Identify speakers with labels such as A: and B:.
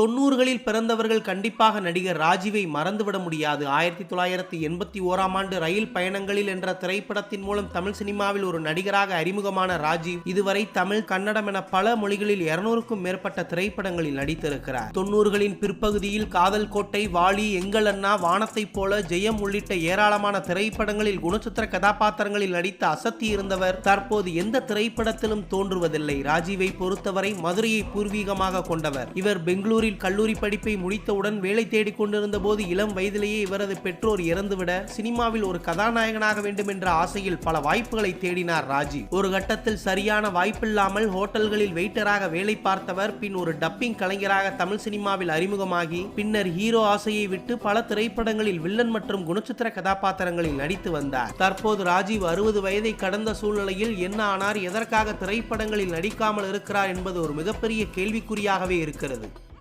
A: தொண்ணூறுகளில் பிறந்தவர்கள் கண்டிப்பாக நடிகர் ராஜீவை மறந்துவிட முடியாது. ஆயிரத்தி தொள்ளாயிரத்தி எண்பத்தி ஓராம் ஆண்டு ரயில் பயணங்களில் என்ற திரைப்படத்தின் மூலம் தமிழ் சினிமாவில் ஒரு நடிகராக அறிமுகமான ராஜீவ் இதுவரை தமிழ் கன்னடம் என பல மொழிகளில் இருநூறுக்கும் மேற்பட்ட திரைப்படங்களில் நடித்திருக்கிறார். தொண்ணூறுகளின் பிற்பகுதியில் காதல் கோட்டை வாலி எங்கள் அண்ணா வானத்தைப் போல ஜெயம் உள்ளிட்ட ஏராளமான திரைப்படங்களில் குணச்சித்திர கதாபாத்திரங்களில் நடித்து அசத்தி இருந்தவர் தற்போது எந்த திரைப்படத்திலும் தோன்றுவதில்லை. ராஜீவை பொறுத்தவரை மதுரையை பூர்வீகமாக கொண்டவர். இவர் பெங்களூரு கரூரில் கல்லூரி படிப்பை முடித்தவுடன் வேலை தேடிக் கொண்டிருந்த போது இளம் வயதிலேயே இவரது பெற்றோர் இறந்துவிட சினிமாவில் ஒரு கதாநாயகனாக வேண்டும் என்ற ஆசையில் பல வாய்ப்புகளை தேடினார் ராஜி ஒரு கட்டத்தில் சரியான வாய்ப்பில்லாமல் ஹோட்டல்களில் வெயிட்டராக வேலை பார்த்தவர் பின் ஒரு டப்பிங் கலைஞராக தமிழ் சினிமாவில் அறிமுகமாகி பின்னர் ஹீரோ ஆசையை விட்டு பல திரைப்படங்களில் வில்லன் மற்றும் குணச்சித்திர கதாபாத்திரங்களில் நடித்து வந்தார். தற்போது ராஜீவ் அறுபது வயதை கடந்த சூழ்நிலையில் என்ன ஆனார் எதற்காக திரைப்படங்களில் நடிக்காமல் இருக்கிறார் என்பது ஒரு மிகப்பெரிய கேள்விக்குறியாகவே இருக்கிறது.